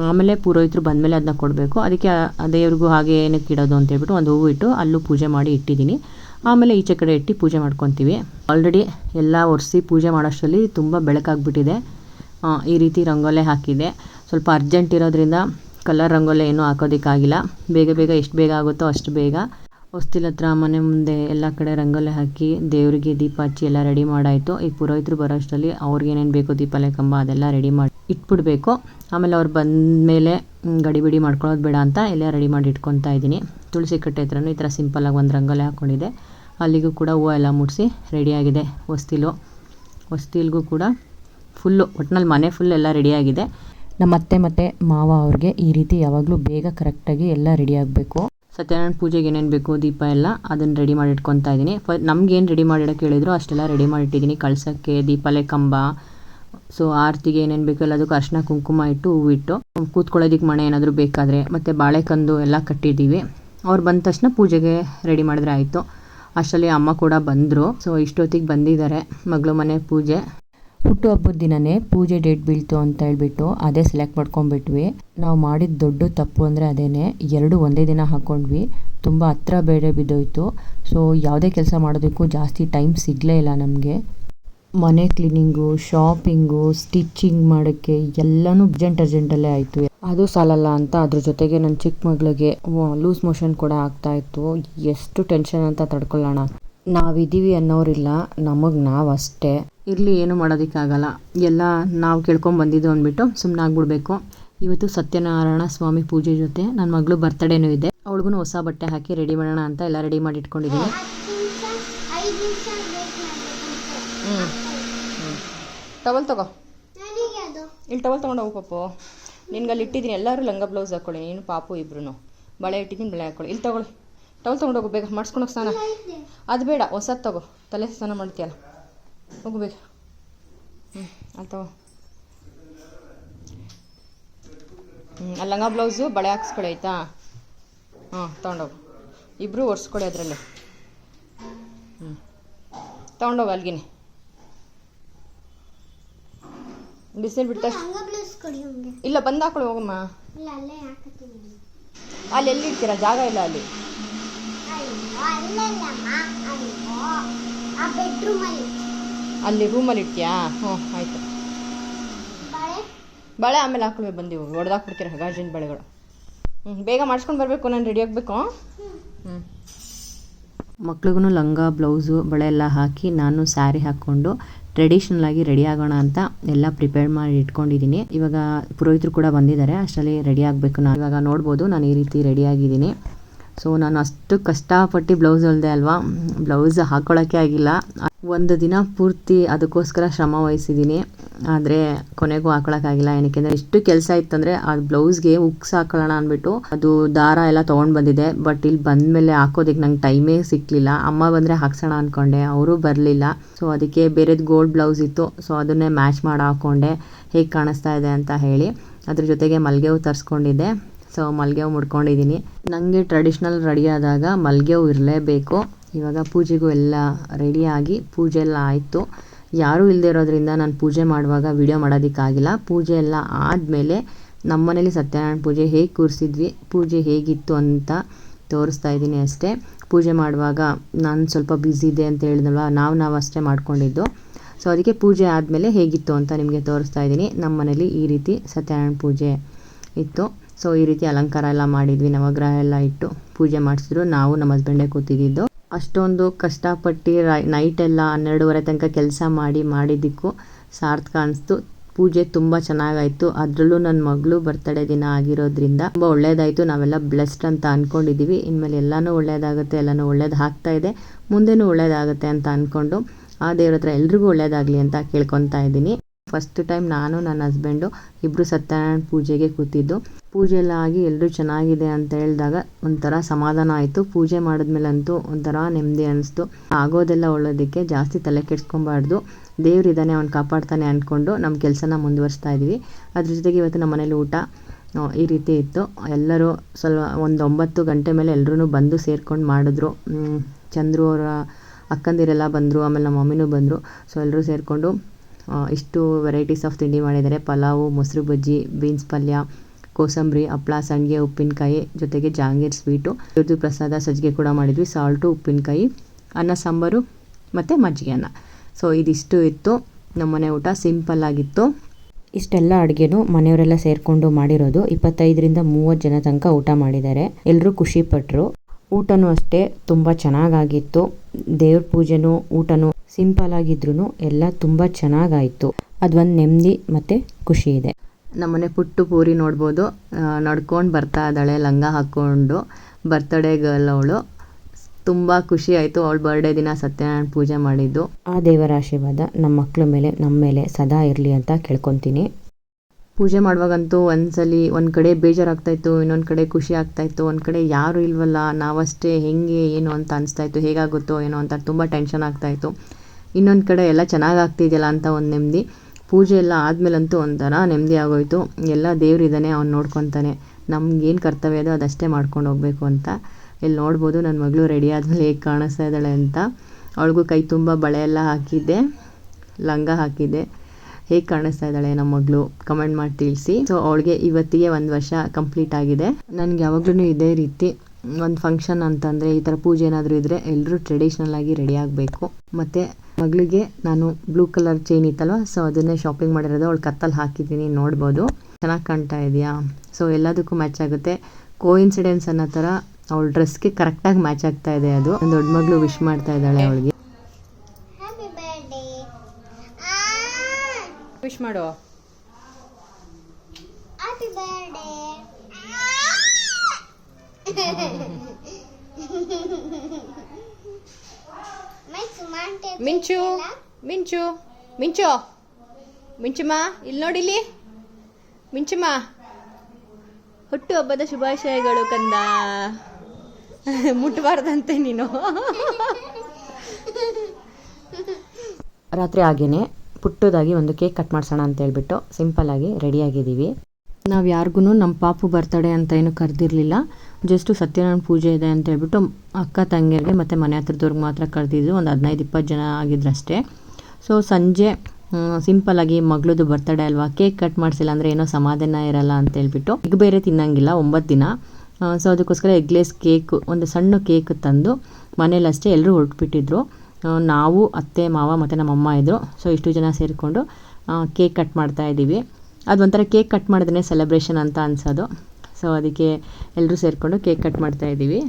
ಆಮೇಲೆ ಪುರೋಹಿತರು ಬಂದಮೇಲೆ ಅದನ್ನ ಕೊಡಬೇಕು. ಅದಕ್ಕೆ ದೇವ್ರಿಗೂ ಹಾಗೆ ಏನಕ್ಕೆ ಇಡೋದು ಅಂತ ಹೇಳ್ಬಿಟ್ಟು ಒಂದು ಹೂವು ಇಟ್ಟು ಅಲ್ಲೂ ಪೂಜೆ ಮಾಡಿ ಇಟ್ಟಿದ್ದೀನಿ. ಆಮೇಲೆ ಈಚೆ ಕಡೆ ಇಟ್ಟು ಪೂಜೆ ಮಾಡ್ಕೊತೀವಿ. ಆಲ್ರೆಡಿ ಎಲ್ಲ ಒರೆಸಿ ಪೂಜೆ ಮಾಡೋಷ್ಟರಲ್ಲಿ ತುಂಬ ಬೆಳಕಾಗ್ಬಿಟ್ಟಿದೆ. ಈ ರೀತಿ ರಂಗೋಲೆ ಹಾಕಿದೆ. ಸ್ವಲ್ಪ ಅರ್ಜೆಂಟ್ ಇರೋದ್ರಿಂದ ಕಲರ್ ರಂಗೋಲೆ ಏನೂ ಹಾಕೋದಕ್ಕಾಗಿಲ್ಲ. ಬೇಗ ಬೇಗ ಎಷ್ಟು ಬೇಗ ಆಗುತ್ತೋ ಅಷ್ಟು ಬೇಗ. ಹೊಸ್ತಿಲ ಹತ್ರ ಮನೆ ಮುಂದೆ ಎಲ್ಲ ಕಡೆ ರಂಗೋಲಿ ಹಾಕಿ ದೇವರಿಗೆ ದೀಪ ಹಚ್ಚಿ ಎಲ್ಲ ರೆಡಿ ಮಾಡಾಯಿತು. ಈ ಪುರೋಹಿತರು ಬರೋ ಅಷ್ಟರಲ್ಲಿ ಅವ್ರಿಗೆ ಏನೇನು ಬೇಕು ದೀಪಾಲೆ ಕಂಬ ಅದೆಲ್ಲ ರೆಡಿ ಮಾಡಿ ಇಟ್ಬಿಡ್ಬೇಕು. ಆಮೇಲೆ ಅವ್ರು ಬಂದಮೇಲೆ ಗಡಿಬಿಡಿ ಮಾಡ್ಕೊಳ್ಳೋದು ಬೇಡ ಅಂತ ಎಲ್ಲ ರೆಡಿ ಮಾಡಿ ಇಟ್ಕೊತಾ ಇದ್ದೀನಿ. ತುಳಸಿ ಕಟ್ಟೆ ಹತ್ರನೂ ಈ ಥರ ಸಿಂಪಲ್ಲಾಗಿ ಒಂದು ರಂಗೋಲಿ ಹಾಕ್ಕೊಂಡಿದ್ದೆ ಅಲ್ಲಿಗೂ ಕೂಡ ಹೂವು ಎಲ್ಲ ಮುಡಿಸಿ ರೆಡಿಯಾಗಿದೆ ಹೊಸ್ತಿಲು. ಹೊಸ್ತಿಲ್ಗೂ ಕೂಡ ಫುಲ್ಲು ಒಟ್ನಲ್ಲಿ ಮನೆ ಫುಲ್ ಎಲ್ಲ ರೆಡಿಯಾಗಿದೆ ನಮ್ಮ ಅತ್ತೆ ಮತ್ತು ಮಾವ ಅವ್ರಿಗೆ ಈ ರೀತಿ ಯಾವಾಗಲೂ ಬೇಗ ಕರೆಕ್ಟಾಗಿ ಎಲ್ಲ ರೆಡಿ ಆಗಬೇಕು. ಸತ್ಯನಾರಾಯಣ ಪೂಜೆಗೆ ಏನೇನು ಬೇಕು ದೀಪ ಎಲ್ಲ ಅದನ್ನು ರೆಡಿ ಮಾಡಿ ಇಟ್ಕೊತಾ ಇದ್ದೀನಿ. ಫ ನಮ್ಗೇನು ರೆಡಿ ಮಾಡಿಡೋಕೆ ಹೇಳಿದ್ರು ಅಷ್ಟೆಲ್ಲ ರೆಡಿ ಮಾಡಿಟ್ಟಿದ್ದೀನಿ ಕಳ್ಸೋಕ್ಕೆ, ದೀಪಾಲೆ ಕಂಬ ಸೊ ಆರತಿಗೆ ಏನೇನು ಬೇಕು ಎಲ್ಲದಕ್ಕೂ ಅರ್ಶಿನ ಕುಂಕುಮ ಇಟ್ಟು ಹೂವಿಟ್ಟು ಕೂತ್ಕೊಳ್ಳೋದಕ್ಕೆ ಮಣೆ ಏನಾದರೂ ಬೇಕಾದರೆ ಮತ್ತು ಬಾಳೆಕಂದು ಎಲ್ಲ ಕಟ್ಟಿದ್ದೀವಿ. ಅವ್ರು ಬಂದ ತಕ್ಷಣ ಪೂಜೆಗೆ ರೆಡಿ ಮಾಡಿದ್ರೆ ಆಯಿತು. ಅಷ್ಟರಲ್ಲಿ ಅಮ್ಮ ಕೂಡ ಬಂದರು. ಸೊ ಇಷ್ಟೊತ್ತಿಗೆ ಬಂದಿದ್ದಾರೆ ಮಗಳು ಮನೆ ಪೂಜೆ. ಹುಟ್ಟುಹಬ್ಬದ ದಿನನೇ ಪೂಜೆ ಡೇಟ್ ಬೀಳ್ತು ಅಂತ ಹೇಳ್ಬಿಟ್ಟು ಅದೇ ಸೆಲೆಕ್ಟ್ ಮಾಡ್ಕೊಂಡ್ಬಿಟ್ವಿ. ನಾವು ಮಾಡಿದ ದೊಡ್ಡ ತಪ್ಪು ಅಂದರೆ ಅದೇನೆ, ಎರಡು ಒಂದೇ ದಿನ ಹಾಕ್ಕೊಂಡ್ವಿ ತುಂಬ ಹತ್ರ ಬೇರೆ ಬಿದ್ದೋಯ್ತು. ಸೊ ಯಾವುದೇ ಕೆಲಸ ಮಾಡೋದಕ್ಕೂ ಜಾಸ್ತಿ ಟೈಮ್ ಸಿಗಲೇ ಇಲ್ಲ ನಮಗೆ. ಮನೆ ಕ್ಲೀನಿಂಗು ಶಾಪಿಂಗು ಸ್ಟಿಚಿಂಗ್ ಮಾಡೋಕ್ಕೆ ಎಲ್ಲನೂ ಅರ್ಜೆಂಟ್ ಅರ್ಜೆಂಟಲ್ಲೇ ಆಯಿತು. ಅದು ಸಾಲಲ್ಲ ಅಂತ ಅದ್ರ ಜೊತೆಗೆ ನನ್ನ ಚಿಕ್ಕ ಮಗಳಿಗೆ ಲೂಸ್ ಮೋಷನ್ ಕೂಡ ಆಗ್ತಾ ಇತ್ತು. ಎಷ್ಟು ಟೆನ್ಷನ್ ಅಂತ ತಡ್ಕೊಳ್ಳೋಣ ನಾವಿದ್ದೀವಿ ಅನ್ನೋರಿಲ್ಲ, ನಮಗೆ ನಾವು ಅಷ್ಟೇ ಇರಲಿ, ಏನು ಮಾಡೋದಕ್ಕಾಗಲ್ಲ. ಎಲ್ಲ ನಾವು ಕೇಳ್ಕೊಂಬಂದಿದ್ದು ಅಂದ್ಬಿಟ್ಟು ಸುಮ್ಮನೆ ಆಗ್ಬಿಡ್ಬೇಕು ಇವತ್ತು ಸತ್ಯನಾರಾಯಣ ಸ್ವಾಮಿ ಪೂಜೆ ಜೊತೆ ನನ್ನ ಮಗಳು ಬರ್ತಡೇನೂ ಇದೆ. ಅವಳಿಗೂ ಹೊಸ ಬಟ್ಟೆ ಹಾಕಿ ರೆಡಿ ಮಾಡೋಣ ಅಂತ ಎಲ್ಲ ರೆಡಿ ಮಾಡಿ ಇಟ್ಕೊಂಡಿದ್ದೀನಿ ಟವಲ್ ತಗೋ. ಇಲ್ಲಿ ಟವಲ್ ತೊಗೊಂಡು ಹೋಗು ಪಾಪು. ನಿನ್ಗೆ ಅಲ್ಲಿ ಇಟ್ಟಿದ್ದೀನಿ ಎಲ್ಲರೂ ಲಂಗ ಬ್ಲೌಸ್ ಹಾಕೊಳ್ಳಿ, ನೀನು ಪಾಪು ಇಬ್ರು ಬಳೆ ಇಟ್ಟಿದ್ದೀನಿ, ಬಳೆ ಹಾಕೊಳ್ಳಿ. ಇಲ್ಲಿ ತಗೊಳ್ಳಿ. ಟವಲ್ ತೊಗೊಂಡು ಹೋಗು ಬೇಗ ಮಾಡಿಸ್ಕೊಂಡು ಸ್ನಾನ. ಅದು ಬೇಡ ಹೊಸದು ತಗೋ. ತಲೆ ಸ್ನಾನ ಮಾಡ್ತೀಯಲ್ಲ. ಹೋಗು ಬೇಗ. ಹ್ಞೂ ಅಲ್ಲಿ ತಗೋ. ಹ್ಞೂ ಆ ಲಂಗ ಬ್ಲೌಸು ಬಳೆ ಹಾಕ್ಸ್ಕೊಳಿ ಆಯಿತಾ? ಹಾಂ ತೊಗೊಂಡೋಗು ಇಬ್ಬರು ಒರೆಸ್ಕೊಳಿ ಅದರಲ್ಲಿ. ಹ್ಞೂ ತೊಗೊಂಡೋಗು ಅಲ್ಲಿಗೆ ಬಿಸಿಲು ಹಂಗೆ. ಇಲ್ಲ ಬಂದು ಹಾಕೊಳ್ಳಿ ಹೋಗಮ್ಮ. ಅಲ್ಲಿ ಎಲ್ಲಿ ಇಡ್ತೀರಾ? ಜಾಗ ಇಲ್ಲ ಅಲ್ಲಿ. ಅಲ್ಲಿ. ರೂಮಲ್ಲಿ ಇಟ್ಟಿಯಾ ಹ್ಞೂ ಆಯಿತು. ಬಳೆ? ಬಳೆ ಆಮೇಲೆ ಹಾಕುವೆ ಬಂದೀವಿ ಒಡೆದಾಕ್ಬಿಡ್ತೀರ ಹೊಡೆದಾಕ್ಬಿಡ್ತೀರ ಗಾಜಿನ ಬಳೆಗಳು. ಹ್ಞೂ ಬೇಗ ಮಾಡಿಸ್ಕೊಂಡು ಬರಬೇಕು ನಾನು ರೆಡಿ ಆಗಬೇಕು. ಹ್ಞೂ ಮಕ್ಳಿಗೂ ಲಂಗ ಬ್ಲೌಸು ಬಳೆ ಎಲ್ಲ ಹಾಕಿ ನಾನು ಸ್ಯಾರಿ ಹಾಕ್ಕೊಂಡು ಟ್ರೆಡಿಷ್ನಲ್ ಆಗಿ ರೆಡಿ ಆಗೋಣ ಅಂತ ಎಲ್ಲ ಪ್ರಿಪೇರ್ ಮಾಡಿ ಇಟ್ಕೊಂಡಿದ್ದೀನಿ. ಇವಾಗ ಪುರೋಹಿತರು ಕೂಡ ಬಂದಿದ್ದಾರೆ ಅಷ್ಟರಲ್ಲಿ ರೆಡಿ ಆಗಬೇಕು. ನಾನು ಇವಾಗ ನೋಡ್ಬೋದು ನಾನು ಈ ರೀತಿ ರೆಡಿ ಆಗಿದ್ದೀನಿ. ಸೊ ನಾನು ಅಷ್ಟು ಕಷ್ಟಪಟ್ಟು ಬ್ಲೌಸ್ ಹೊಲ್ದೆ ಅಲ್ವಾ? ಬ್ಲೌಸ್ ಹಾಕೊಳ್ಳೋಕ್ಕೆ ಆಗಿಲ್ಲ. ಒಂದು ದಿನ ಪೂರ್ತಿ ಅದಕ್ಕೋಸ್ಕರ ಶ್ರಮ ವಹಿಸಿದ್ದೀನಿ. ಆದರೆ ಕೊನೆಗೂ ಹಾಕೊಳಕ್ಕಾಗಿಲ್ಲ ಏನಕ್ಕೆಂದರೆ ಎಷ್ಟು ಕೆಲಸ ಇತ್ತಂದರೆ ಆ ಬ್ಲೌಸ್ಗೆ ಉಕ್ಸ್ ಹಾಕೊಳ್ಳೋಣ ಅಂದ್ಬಿಟ್ಟು ಅದು ದಾರ ಎಲ್ಲ ತೊಗೊಂಡು ಬಂದಿದೆ. ಬಟ್ ಇಲ್ಲಿ ಬಂದಮೇಲೆ ಹಾಕೋದಕ್ಕೆ ನಂಗೆ ಟೈಮೇ ಸಿಕ್ಕಲಿಲ್ಲ ಅಮ್ಮ ಬಂದರೆ ಹಾಕ್ಸೋಣ ಅಂದ್ಕೊಂಡೆ ಅವರು ಬರಲಿಲ್ಲ. ಸೊ ಅದಕ್ಕೆ ಬೇರೆದು ಗೋಲ್ಡ್ ಬ್ಲೌಸ್ ಇತ್ತು. ಸೊ ಅದನ್ನೇ ಮ್ಯಾಚ್ ಮಾಡಿ ಹಾಕ್ಕೊಂಡೆ ಹೇಗೆ ಕಾಣಿಸ್ತಾ ಇದೆ ಅಂತ ಹೇಳಿ. ಅದ್ರ ಜೊತೆಗೆ ಮಲ್ಗೆ ಹೂ ತರಿಸ್ಕೊಂಡಿದ್ದೆ. ಸೊ ಮಲ್ಲಿಗೆ ಹೂ ಮುಡ್ಕೊಂಡಿದ್ದೀನಿ ನನಗೆ ಟ್ರೆಡಿಷ್ನಲ್ ರೆಡಿ ಆದಾಗ ಮಲ್ಲಿಗೆ ಹೂ ಇರಲೇಬೇಕು. ಇವಾಗ ಪೂಜೆಗೂ ಎಲ್ಲ ರೆಡಿಯಾಗಿ ಪೂಜೆ ಎಲ್ಲ ಆಯಿತು. ಯಾರೂ ಇಲ್ಲದೆ ಇರೋದ್ರಿಂದ ನಾನು ಪೂಜೆ ಮಾಡುವಾಗ ವಿಡಿಯೋ ಮಾಡೋದಕ್ಕಾಗಿಲ್ಲ. ಪೂಜೆ ಎಲ್ಲ ಆದಮೇಲೆ ನಮ್ಮನೇಲಿ ಸತ್ಯನಾರಾಯಣ ಪೂಜೆ ಹೇಗೆ ಕೂರಿಸಿದ್ವಿ, ಪೂಜೆ ಹೇಗಿತ್ತು ಅಂತ ತೋರಿಸ್ತಾ ಇದ್ದೀನಿ ಅಷ್ಟೇ. ಪೂಜೆ ಮಾಡುವಾಗ ನಾನು ಸ್ವಲ್ಪ ಬ್ಯುಸಿ ಇದೆ ಅಂತ ಹೇಳಿದ್ನಲ್ಲ ನಾವು ನಾವು ಅಷ್ಟೇ ಮಾಡ್ಕೊಂಡಿದ್ದು. ಸೊ ಅದಕ್ಕೆ ಪೂಜೆ ಆದಮೇಲೆ ಹೇಗಿತ್ತು ಅಂತ ನಿಮಗೆ ತೋರಿಸ್ತಾ ಇದ್ದೀನಿ. ನಮ್ಮ ಮನೇಲಿ ಈ ರೀತಿ ಸತ್ಯನಾರಾಯಣ ಪೂಜೆ ಇತ್ತು. ಸೊ, ಈ ರೀತಿ ಅಲಂಕಾರ ಎಲ್ಲ ಮಾಡಿದ್ವಿ, ನವಗ್ರಹ ಎಲ್ಲ ಇಟ್ಟು ಪೂಜೆ ಮಾಡಿಸಿದ್ರು. ನಾವು ನಮ್ಮ ಹಸ್ಬೆಂಡೇ ಕೂತಿದ್ದು ಅಷ್ಟೊಂದು ಕಷ್ಟಪಟ್ಟು ನೈಟ್ ಎಲ್ಲ ಹನ್ನೆರಡುವರೆ ತನಕ ಕೆಲಸ ಮಾಡಿ ಮಾಡಿದ್ದಕ್ಕೂ ಸಾರ್ಥಕ ಅನಿಸ್ತು. ಪೂಜೆ ತುಂಬ ಚೆನ್ನಾಗಾಯಿತು. ಅದರಲ್ಲೂ ನನ್ನ ಮಗಳು ಬರ್ತಡೇ ದಿನ ಆಗಿರೋದ್ರಿಂದ ತುಂಬ ಒಳ್ಳೇದಾಯಿತು. ನಾವೆಲ್ಲ ಬ್ಲೆಸ್ಡ್ ಅಂತ ಅಂದ್ಕೊಂಡಿದ್ದೀವಿ ಇನ್ಮೇಲೆ ಎಲ್ಲನೂ ಒಳ್ಳೇದಾಗುತ್ತೆ, ಎಲ್ಲನೂ ಒಳ್ಳೇದು ಆಗ್ತಾ ಇದೆ. ಮುಂದೆನೂ ಒಳ್ಳೇದಾಗುತ್ತೆ ಅಂತ ಅಂದ್ಕೊಂಡು ಆ ದೇವ್ರ ಹತ್ರ ಎಲ್ರಿಗೂ ಒಳ್ಳೇದಾಗಲಿ ಅಂತ ಕೇಳ್ಕೊತಾ ಇದ್ದೀನಿ. ಫಸ್ಟ್ ಟೈಮ್ ನಾನು, ನನ್ನ ಹಸ್ಬೆಂಡು ಇಬ್ಬರು ಸತ್ಯನಾರಾಯಣ ಪೂಜೆಗೆ ಕೂತಿದ್ದು. ಪೂಜೆ ಎಲ್ಲ ಆಗಿ ಎಲ್ಲರೂ ಚೆನ್ನಾಗಿದೆ ಅಂತ ಹೇಳಿದಾಗ ಒಂಥರ ಸಮಾಧಾನ ಆಯಿತು. ಪೂಜೆ ಮಾಡಿದ್ಮೇಲಂತೂ ಒಂಥರ ನೆಮ್ಮದಿ ಅನಿಸ್ತು. ಆಗೋದೆಲ್ಲ ಒಳ್ಳೋದಕ್ಕೆ ಜಾಸ್ತಿ ತಲೆ ಕೆಡ್ಸ್ಕೊಬಾರ್ದು. ದೇವರಿದ್ದಾನೆ ಅವ್ನು ಕಾಪಾಡ್ತಾನೆ ಅಂದ್ಕೊಂಡು ನಮ್ಮ ಕೆಲಸನ ಮುಂದುವರಿಸ್ತಾ ಇದ್ವಿ. ಅದ್ರ ಜೊತೆಗೆ ಇವತ್ತು ನಮ್ಮ ಮನೇಲಿ ಊಟ ಈ ರೀತಿ ಇತ್ತು. ಎಲ್ಲರೂ ಸ್ವಲ್ಪ ಒಂದು ಒಂಬತ್ತು ಗಂಟೆ ಮೇಲೆ ಎಲ್ಲರೂ ಬಂದು ಸೇರ್ಕೊಂಡು ಮಾಡಿದ್ರು. ಚಂದ್ರು ಅವರ ಅಕ್ಕಂದಿರೆಲ್ಲ ಬಂದರು, ಆಮೇಲೆ ನಮ್ಮ ಮಮ್ಮಿನೂ ಬಂದರು. ಸೊ ಎಲ್ಲರೂ ಸೇರಿಕೊಂಡು ಇಷ್ಟು ವೆರೈಟೀಸ್ ಆಫ್ ತಿಂಡಿ ಮಾಡಿದ್ದಾರೆ ಪಲಾವು, ಮೊಸರು ಬಜ್ಜಿ ಬೀನ್ಸ್ ಪಲ್ಯ, ಕೋಸಂಬರಿ ಹಪ್ಪಳ ಸಂಡಿಗೆ, ಉಪ್ಪಿನಕಾಯಿ ಜೊತೆಗೆ ಜಾಂಗೀರ್ ಸ್ವೀಟು ಇವ್ರದ್ದು ಪ್ರಸಾದ ಸಜ್ಜಿಗೆ ಕೂಡ ಮಾಡಿದ್ವಿ. ಸಾಲ್ಟು ಉಪ್ಪಿನಕಾಯಿ, ಅನ್ನ, ಸಾಂಬಾರು ಮತ್ತು ಮಜ್ಜಿಗೆ ಅನ್ನ. ಸೊ ಇದಿಷ್ಟು ಇತ್ತು. ನಮ್ಮನೆ ಊಟ ಸಿಂಪಲ್ ಆಗಿತ್ತು. ಇಷ್ಟೆಲ್ಲ ಅಡುಗೆನೂ ಮನೆಯವರೆಲ್ಲ ಸೇರಿಕೊಂಡು ಮಾಡಿರೋದು ಇಪ್ಪತ್ತೈದರಿಂದ ಮೂವತ್ತು ಜನ ತನಕ ಊಟ ಮಾಡಿದ್ದಾರೆ. ಎಲ್ಲರೂ ಖುಷಿಪಟ್ಟರು ಊಟನೂ ಅಷ್ಟೇ, ತುಂಬ ಚೆನ್ನಾಗಾಗಿತ್ತು. ದೇವ್ರ ಪೂಜೆನೂ, ಊಟನೂ ಸಿಂಪಲ್ ಆಗಿದ್ರು ಎಲ್ಲ ತುಂಬ ಚೆನ್ನಾಗಾಯಿತು. ಅದೊಂದು ನೆಮ್ಮದಿ ಮತ್ತು ಖುಷಿ ಇದೆ. ನಮ್ಮನೆ ಪುಟ್ಟು ಪೂರಿ ನೋಡ್ಬೋದು ನಡ್ಕೊಂಡು ಬರ್ತಾ ಇದ್ದಾಳೆ ಲಂಗ ಹಾಕ್ಕೊಂಡು ಬರ್ತಡೇ ಗರ್ಲ್ ಅವಳು. ತುಂಬ ಖುಷಿ ಆಯಿತು. ಅವಳ ಬರ್ಡೇ ದಿನ ಸತ್ಯನಾರಾಯಣ ಪೂಜೆ ಮಾಡಿದ್ದು. ಆ ದೇವರ ಆಶೀರ್ವಾದ ನಮ್ಮ ಮಕ್ಕಳ ಮೇಲೆ ನಮ್ಮ ಮೇಲೆ ಸದಾ ಇರಲಿ ಅಂತ ಕೇಳ್ಕೊತೀನಿ. ಪೂಜೆ ಮಾಡುವಾಗಂತೂ ಒಂದ್ಸಲಿ ಒಂದು ಕಡೆ ಬೇಜಾರಾಗ್ತಾಯಿತ್ತು ಇನ್ನೊಂದು ಕಡೆ ಖುಷಿ ಆಗ್ತಾಯಿತ್ತು ಒಂದು ಕಡೆ ಯಾರು ಇಲ್ವಲ್ಲ ನಾವಷ್ಟೇ ಹೆಂಗೆ ಏನು ಅಂತ ಅನಿಸ್ತಾಯಿತ್ತು ಹೇಗಾಗುತ್ತೋ ಏನೋ ಅಂತ ತುಂಬ ಟೆನ್ಷನ್ ಆಗ್ತಾಯಿತ್ತು ಇನ್ನೊಂದು ಕಡೆ ಎಲ್ಲ ಚೆನ್ನಾಗಿ ಆಗ್ತಿದೆಯಲ್ಲ ಅಂತ ಒಂದು ನೆಮ್ಮದಿ ಪೂಜೆ ಎಲ್ಲ ಆದಮೇಲಂತೂ ಒಂಥರ ನೆಮ್ಮದಿ ಆಗೋಯ್ತು. ಎಲ್ಲ ದೇವರಿದ್ದಾನೆ ಅವ್ನು ನೋಡ್ಕೊತಾನೆ. ನಮ್ಗೇನು ಕರ್ತವ್ಯ ಅದು ಅದಷ್ಟೇ ಮಾಡ್ಕೊಂಡು ಹೋಗಬೇಕು ಅಂತ. ಇಲ್ಲಿ ನೋಡ್ಬೋದು ನನ್ನ ಮಗಳು ರೆಡಿ ಆದಮೇಲೆ ಹೇಗೆ ಕಾಣಿಸ್ತಾ ಇದ್ದಾಳೆ ಅಂತ. ಅವಳಿಗೂ ಕೈ ತುಂಬ ಬಳೆ ಎಲ್ಲ ಹಾಕಿದ್ದೆ, ಲಂಗ ಹಾಕಿದ್ದೆ. ಹೇಗೆ ಕಾಣಿಸ್ತಾ ಇದ್ದಾಳೆ ನಮ್ಮ ಮಗಳು? ಕಮೆಂಟ್ ಮಾಡಿ ತಿಳಿಸಿ. ಸೊ ಅವಳಿಗೆ ಇವತ್ತಿಗೆ ಒಂದು ವರ್ಷ ಕಂಪ್ಲೀಟ್ ಆಗಿದೆ. ನನಗೆ ಯಾವಾಗಲೂ ಇದೇ ರೀತಿ ಒಂದು ಫಂಕ್ಷನ್ ಅಂತಂದರೆ ಈ ಥರ ಪೂಜೆ ಏನಾದರೂ ಇದ್ದರೆ ಎಲ್ಲರೂ ಟ್ರೆಡಿಷ್ನಲ್ ಆಗಿ ರೆಡಿ ಆಗಬೇಕು. ಮತ್ತು ಮಗಳಿಗೆ ನಾನು ಬ್ಲೂ ಕಲರ್ ಚೈನ್ ಇತ್ತಲ್ವ ಸೊ ಅದನ್ನೇ ಶಾಪಿಂಗ್ ಮಾಡಿರೋದು. ಅವಳು ಕತ್ತಲ್ಲಿ ಹಾಕಿದ್ದೀನಿ ನೋಡ್ಬೋದು. ಚೆನ್ನಾಗಿ ಕಾಣ್ತಾ ಇದೆಯಾ? ಸೊ ಎಲ್ಲದಕ್ಕೂ ಮ್ಯಾಚ್ ಆಗುತ್ತೆ. ಕೋ ಇನ್ಸಿಡೆನ್ಸ್ ಅನ್ನೋ ಥರ ಅವಳ ಡ್ರೆಸ್ಗೆ ಕರೆಕ್ಟಾಗಿ ಮ್ಯಾಚ್ ಆಗ್ತಾ ಇದೆ ಅದು. ನನ್ನ ದೊಡ್ಡ ಮಗಳು ವಿಶ್ ಮಾಡ್ತಾ ಇದ್ದಾಳೆ ಅವಳಿಗೆ. ವಿಶ್ ಮಾಡು ಹ್ಯಾಪಿ ಬರ್ಡೇ ಮೈ ಸುಮಾನ್ ಮಿಂಚು ಮಿಂಚು ಮಿಂಚು. ಮಿಂಚುಮ್ಮ ಇಲ್ಲಿ ನೋಡಿಲಿ ಮಿಂಚಮ್ಮ ಹುಟ್ಟು ಹಬ್ಬದ ಶುಭಾಶಯಗಳು ಕಂದ. ಮುಟ್ಟಬಾರ್ದಂತೆ ನೀನು. ರಾತ್ರಿ ಆಗೇನೆ ಪುಟ್ಟದಾಗಿ ಒಂದು ಕೇಕ್ ಕಟ್ ಮಾಡ್ಸೋಣ ಅಂತ ಹೇಳ್ಬಿಟ್ಟು ರೆಡಿ ರೆಡಿಯಾಗಿದ್ದೀವಿ ನಾವು ಯಾರಿಗೂ ನಮ್ಮ ಪಾಪು ಬರ್ತಡೆ ಅಂತ ಏನು ಕರೆದಿರಲಿಲ್ಲ. ಜಸ್ಟು ಸತ್ಯನಾರಾಯಣ ಪೂಜೆ ಇದೆ ಅಂತ ಹೇಳ್ಬಿಟ್ಟು ಅಕ್ಕ ತಂಗಿಯರಿಗೆ ಮತ್ತು ಮನೆ ಹತ್ರದವ್ರಿಗೆ ಮಾತ್ರ ಕರೆದಿದ್ದು. ಒಂದು ಹದಿನೈದು ಇಪ್ಪತ್ತು ಜನ ಆಗಿದ್ರಷ್ಟೇ. ಸೊ ಸಂಜೆ ಸಿಂಪಲಾಗಿ ಮಗಳದು ಬರ್ತಡೆ ಅಲ್ವಾ? ಕೇಕ್ ಕಟ್ ಮಾಡಿಸಿಲ್ಲ ಅಂದರೆ ಏನೋ ಸಮಾಧಾನ ಇರಲ್ಲ ಅಂತ ಹೇಳ್ಬಿಟ್ಟು ಈಗ ಬೇರೆ ತಿನ್ನಂಗಿಲ್ಲ, ಒಂಬತ್ತು ದಿನ. ಸೊ ಅದಕ್ಕೋಸ್ಕರ ಎಗ್ಲೆಸ್ ಕೇಕ್, ಒಂದು ಸಣ್ಣ ಕೇಕ್ ತಂದು ಮನೇಲಷ್ಟೇ ಎಲ್ಲರೂ ಹೊರಟ್ಬಿಟ್ಟಿದ್ರು. ನಾವು, ಅತ್ತೆ, ಮಾವ ಮತ್ತು ನಮ್ಮಮ್ಮ ಇದ್ದರು ಸೊ ಇಷ್ಟು ಜನ ಸೇರಿಕೊಂಡು ಕೇಕ್ ಕಟ್ ಮಾಡ್ತಾ ಇದ್ದೀವಿ ಅದು ಒಂಥರ ಕೇಕ್ ಕಟ್ ಮಾಡಿದ್ರೆ ಸೆಲೆಬ್ರೇಷನ್ ಅಂತ ಅನ್ಸೋದು. ಸೊ ಅದಕ್ಕೆ ಎಲ್ಲರೂ ಸೇರಿಕೊಂಡು ಕೇಕ್ ಕಟ್ ಮಾಡ್ತಾ ಇದ್ದೀವಿ.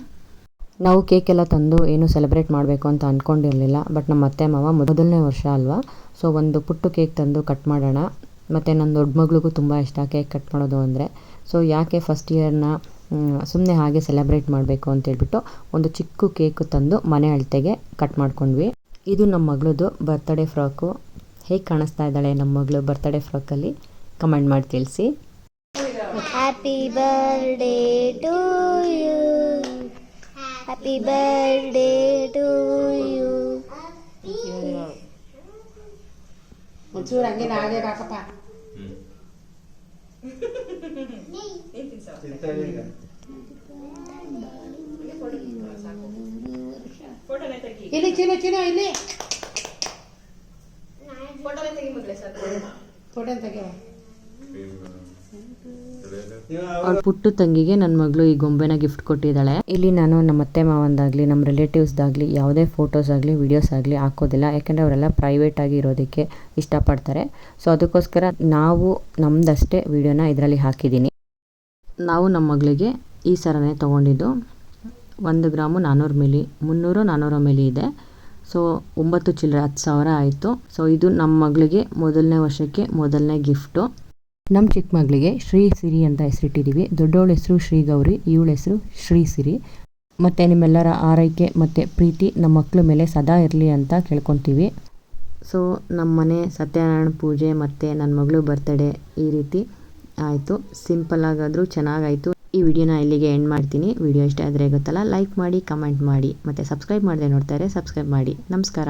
ನಾವು ಕೇಕ್ ಎಲ್ಲ ತಂದು ಏನು ಸೆಲೆಬ್ರೇಟ್ ಮಾಡಬೇಕು ಅಂತ ಅಂದ್ಕೊಂಡಿರಲಿಲ್ಲ ಬಟ್ ನಮ್ಮ ಅತ್ತೆ ಮಾವ ಮೊದಲನೇ ವರ್ಷ ಅಲ್ವಾ? ಸೊ ಒಂದು ಪುಟ್ಟು ಕೇಕ್ ತಂದು ಕಟ್ ಮಾಡೋಣ. ಮತ್ತು ನನ್ನ ದೊಡ್ಡ ಮಗಳಿಗೂ ತುಂಬ ಇಷ್ಟ ಕೇಕ್ ಕಟ್ ಮಾಡೋದು ಅಂದರೆ. ಸೊ ಯಾಕೆ ಫಸ್ಟ್ ಇಯರ್ನ ಸುಮ್ಮನೆ ಹಾಗೆ ಸೆಲೆಬ್ರೇಟ್ ಮಾಡಬೇಕು ಅಂತೇಳ್ಬಿಟ್ಟು ಒಂದು ಚಿಕ್ಕ ಕೇಕ್ ತಂದು ಮನೆ ಅಳತೆಗೆ ಕಟ್ ಮಾಡ್ಕೊಂಡ್ವಿ. ಇದು ನಮ್ಮ ಮಗಳದು ಬರ್ತ್ಡೇ ಫ್ರಾಕು ಹೇಗೆ ಕಾಣಿಸ್ತಾ ಇದ್ದಾಳೆ ನಮ್ಮ ಮಗಳು ಬರ್ತ್ಡೇ ಫ್ರಾಕಲ್ಲಿ ಕಮೆಂಟ್ ಮಾಡಿ ತಿಳಿಸಿ. Happy birthday to you happy birthday to you ಒಂಚೂರು ಹಂಗೆ ನಾಳೆ ಹಾಕಪ್ಪ ಇಲ್ಲಿ ಚಿನ್ನ ಚಿನ್ನ ಇಲ್ಲಿ. ಫೋಟೋ ತೆಗಿ ಮಗಳೇ ಸರ್ ಫೋಟೋ ತೆಗಿವ ಅವ್ಳ ಪುಟ್ಟು ತಂಗಿಗೆ ನನ್ನ ಮಗಳು ಈ ಗೊಂಬೆನ ಗಿಫ್ಟ್ ಕೊಟ್ಟಿದ್ದಾಳೆ. ಇಲ್ಲಿ ನಾನು ನಮ್ಮ ಅತ್ತೆ ಮಾವಂದಾಗಲಿ ನಮ್ಮ ರಿಲೇಟಿವ್ಸ್ದಾಗಲಿ ಯಾವುದೇ ಫೋಟೋಸ್ ಆಗಲಿ ವಿಡಿಯೋಸ್ ಆಗಲಿ ಹಾಕೋದಿಲ್ಲ. ಯಾಕೆಂದರೆ ಅವರೆಲ್ಲ ಪ್ರೈವೇಟ್ ಆಗಿ ಇರೋದಕ್ಕೆ ಇಷ್ಟಪಡ್ತಾರೆ. ಸೊ ಅದಕ್ಕೋಸ್ಕರ ನಾವು ನಮ್ಮದಷ್ಟೇ ವೀಡಿಯೋನ ಇದರಲ್ಲಿ ಹಾಕಿದ್ದೀನಿ. ನಾವು ನಮ್ಮ ಮಗಳಿಗೆ ಈ ಸರನೇ ತೊಗೊಂಡಿದ್ದು. ಒಂದು ಗ್ರಾಮು ನಾನ್ನೂರು ಮಿಲಿ ಮುನ್ನೂರು ನಾನ್ನೂರು ಮಿಲಿ ಇದೆ. ಸೊ ಒಂಬತ್ತು ಚಿಲ್ಲರೆ ಹತ್ತು ಸಾವಿರ ಆಯಿತು. ಸೊ ಇದು ನಮ್ಮ ಮಗಳಿಗೆ ಮೊದಲನೇ ವರ್ಷಕ್ಕೆ ಮೊದಲನೇ ಗಿಫ್ಟು ನಮ್ಮ ಚಿಕ್ಕ ಮಗಳಿಗೆ ಶ್ರೀ ಸಿರಿ ಅಂತ ಹೆಸರಿಟ್ಟಿದ್ದೀವಿ ದೊಡ್ಡವಳ ಹೆಸರು ಶ್ರೀ ಗೌರಿ, ಇವಳ ಹೆಸರು ಶ್ರೀ ಸಿರಿ. ಮತ್ತು ನಿಮ್ಮೆಲ್ಲರ ಆರೈಕೆ ಮತ್ತು ಪ್ರೀತಿ ನಮ್ಮ ಮಕ್ಕಳ ಮೇಲೆ ಸದಾ ಇರಲಿ ಅಂತ ಕೇಳ್ಕೊತೀವಿ. ಸೊ ನಮ್ಮ ಮನೆ ಸತ್ಯನಾರಾಯಣ ಪೂಜೆ ಮತ್ತು ನನ್ನ ಮಗಳು ಬರ್ತಡೇ ಈ ರೀತಿ ಆಯಿತು. ಸಿಂಪಲ್ ಆಗಾದರೂ ಚೆನ್ನಾಗಾಯಿತು. ಈ ವಿಡಿಯೋನ ಇಲ್ಲಿಗೆ ಎಂಡ್ ಮಾಡ್ತೀನಿ. ವಿಡಿಯೋ ಇಷ್ಟ ಆದರೆ ಗೊತ್ತಲ್ಲ ಲೈಕ್ ಮಾಡಿ ಕಮೆಂಟ್ ಮಾಡಿ. ಮತ್ತು ಸಬ್ಸ್ಕ್ರೈಬ್ ಮಾಡದೆ ನೋಡ್ತಾರೆ ಸಬ್ಸ್ಕ್ರೈಬ್ ಮಾಡಿ. ನಮಸ್ಕಾರ.